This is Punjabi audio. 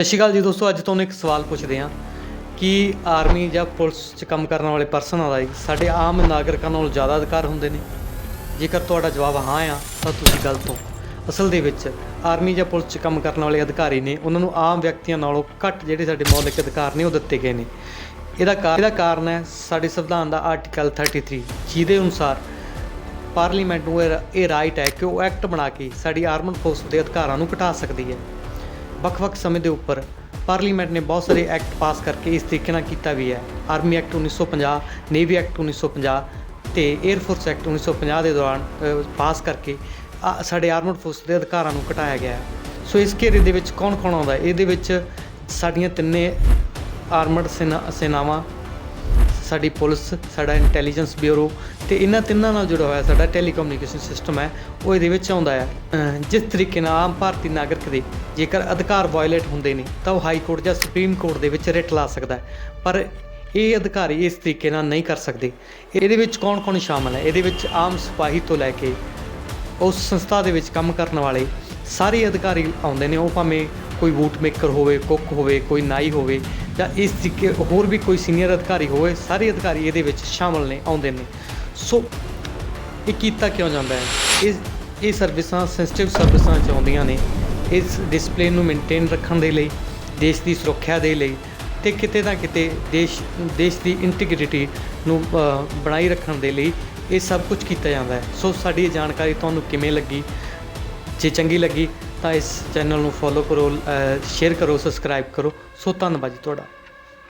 ਸਤਿ ਸ਼੍ਰੀ ਅਕਾਲ ਜੀ ਦੋਸਤੋ, ਅੱਜ ਤੁਹਾਨੂੰ ਇੱਕ ਸਵਾਲ ਪੁੱਛਦੇ ਹਾਂ ਕਿ ਆਰਮੀ ਜਾਂ ਪੁਲਿਸ 'ਚ ਕੰਮ ਕਰਨ ਵਾਲੇ ਪਰਸਨਾਂ ਦਾ ਸਾਡੇ ਆਮ ਨਾਗਰਿਕਾਂ ਨਾਲੋਂ ਜ਼ਿਆਦਾ ਅਧਿਕਾਰ ਹੁੰਦੇ ਨੇ। ਜੇਕਰ ਤੁਹਾਡਾ ਜਵਾਬ ਹਾਂ ਆ, ਤਾਂ ਤੁਸੀਂ ਗਲਤ ਹੋ। ਅਸਲ ਦੇ ਵਿੱਚ ਆਰਮੀ ਜਾਂ ਪੁਲਿਸ 'ਚ ਕੰਮ ਕਰਨ ਵਾਲੇ ਅਧਿਕਾਰੀ ਨੇ, ਉਹਨਾਂ ਨੂੰ ਆਮ ਵਿਅਕਤੀਆਂ ਨਾਲੋਂ ਘੱਟ ਜਿਹੜੇ ਸਾਡੇ ਮੌਲਿਕ ਅਧਿਕਾਰ ਨੇ, ਉਹ ਦਿੱਤੇ ਗਏ ਨੇ। ਇਹਦਾ ਕਾਰ- ਇਹਦਾ ਕਾਰਨ ਹੈ ਸਾਡੇ ਸੰਵਿਧਾਨ ਦਾ ਆਰਟੀਕਲ 33 ਜਿਹਦੇ ਅਨੁਸਾਰ ਪਾਰਲੀਮੈਂਟ ਨੂੰ ਇਹ ਇਹ ਰਾਈਟ ਹੈ ਕਿ ਉਹ ਐਕਟ ਬਣਾ ਕੇ ਸਾਡੀ ਆਰਮਡ ਫੋਰਸ ਦੇ ਅਧਿਕਾਰਾਂ ਨੂੰ ਘਟਾ ਸਕਦੀ ਹੈ। ਵੱਖ-ਵੱਖ ਸਮੇਂ ਦੇ ਉੱਪਰ ਪਾਰਲੀਮੈਂਟ ਨੇ ਬਹੁਤ ਸਾਰੇ ਐਕਟ ਪਾਸ ਕਰਕੇ ਇਸ ਤਰੀਕੇ ਨਾਲ ਕੀਤਾ ਵੀ ਹੈ। ਆਰਮੀ ਐਕਟ 1950 ਨੇਵੀ ਐਕਟ 1950 ਤੇ 에ਅਰ ਫੋਰਸ ਐਕਟ 1950 ਦੇ ਦੌਰਾਨ ਪਾਸ ਕਰਕੇ, ਆ- ਸਾਡੇ ਆਰਮਡ ਫੋਰਸ ਦੇ ਅਧਿਕਾਰਾਂ ਨੂੰ ਘਟਾਇਆ ਗਿਆ ਹੈ। ਸੋ ਇਸ ਘੇਰੇ ਦੇ ਵਿੱਚ ਕੌਣ-ਕੌਣ ਆਉਂਦਾ ਹੈ? ਇਹਦੇ ਵਿੱਚ ਸਾਡੀਆਂ ਤਿੰਨੇ ਆਰਮਡ ਸੈਨਾ, ਸੈਨਾਵਾਂ ਸਾਡੀ ਪੁਲਿਸ, ਸਾਡਾ ਇੰਟੈਲੀਜੈਂਸ ਬਿਊਰੋ ਤੇ ਇਹਨਾਂ ਤਿੰਨਾਂ ਨਾਲ ਜੁੜਿਆ ਹੋਇਆ ਸਾਡਾ ਟੈਲੀਕਮਿਊਨੀਕੇਸ਼ਨ ਸਿਸਟਮ ਹੈ, ਉਹ ਇਹਦੇ ਵਿੱਚ ਆਉਂਦਾ ਹੈ। ਜਿਸ ਤਰੀਕੇ ਨਾਲ ਆਮ ਭਾਰਤੀ ਨਾਗਰਿਕ ਦੇ ਜੇਕਰ ਅਧਿਕਾਰ ਵਾਇਲੇਟ ਹੁੰਦੇ ਨੇ, ਤਾਂ ਉਹ ਹਾਈ ਕੋਰਟ ਜਾਂ ਸੁਪਰੀਮ ਕੋਰਟ ਦੇ ਵਿੱਚ ਰਿਟ ਲਾ ਸਕਦਾ ਹੈ। ਪਰ ਇਹ ਅਧਿਕਾਰੀ ਇਸ ਤਰੀਕੇ ਨਾਲ ਨਹੀਂ ਕਰ ਸਕਦੇ। ਇਹਦੇ ਵਿੱਚ ਕੌਣ-ਕੌਣ ਸ਼ਾਮਲ ਹੈ? ਇਹਦੇ ਵਿੱਚ ਆਮ ਸਿਪਾਹੀ ਤੋਂ ਲੈ ਕੇ ਉਸ ਸੰਸਥਾ ਦੇ ਵਿੱਚ ਕੰਮ ਕਰਨ ਵਾਲੇ ਸਾਰੇ ਅਧਿਕਾਰੀ ਆਉਂਦੇ ਨੇ। ਉਹ ਭਾਵੇਂ ਕੋਈ ਵੂਟ ਮੇਕਰ ਹੋਵੇ ਕੁੱਕ ਹੋਵੇ, ਕੋਈ ਨਾਈ ਹੋਵੇ ਜਾਂ ਇਸ ਤਰੀਕੇ ਹੋਰ ਵੀ ਕੋਈ ਸੀਨੀਅਰ ਅਧਿਕਾਰੀ ਹੋਵੇ, ਸਾਰੇ ਅਧਿਕਾਰੀ ਇਹਦੇ ਵਿੱਚ ਸ਼ਾਮਲ ਨੇ, ਆਉਂਦੇ ਨੇ। ਸੋ ਇਹ ਕੀਤਾ ਕਿਉਂ ਜਾਂਦਾ ਹੈ? ਇਹ ਇਹ ਸਰਵਿਸਾਂ ਸੈਂਸਿਟਿਵ ਸਰਵਿਸਾਂ ਚ ਆਉਂਦੀਆਂ ਨੇ। ਇਸ ਡਿਸਪਲਿਨ ਨੂੰ ਮੇਨਟੇਨ ਰੱਖਣ ਦੇ ਲਈ, ਦੇਸ਼ ਦੀ ਸੁਰੱਖਿਆ ਦੇ ਲਈ ਤੇ ਕਿਤੇ ਨਾ ਕਿਤੇ ਦੇਸ਼ ਦੇਸ਼ ਦੀ ਇੰਟੀਗ੍ਰਿਟੀ ਨੂੰ ਬਣਾਈ ਰੱਖਣ ਦੇ ਲਈ ਇਹ ਸਭ ਕੁਝ ਕੀਤਾ ਜਾਂਦਾ ਹੈ। ਸੋ ਸਾਡੀ ਇਹ ਜਾਣਕਾਰੀ ਤੁਹਾਨੂੰ ਕਿਵੇਂ ਲੱਗੀ? ਜੇ ਚੰਗੀ ਲੱਗੀ ਤਾਂ ਇਸ ਚੈਨਲ ਨੂੰ ਫੋਲੋ ਕਰੋ ਸ਼ੇਅਰ ਕਰੋ ਸਬਸਕ੍ਰਾਈਬ ਕਰੋ। ਸੋ ਧੰਨਵਾਦ ਜੀ ਤੁਹਾਡਾ।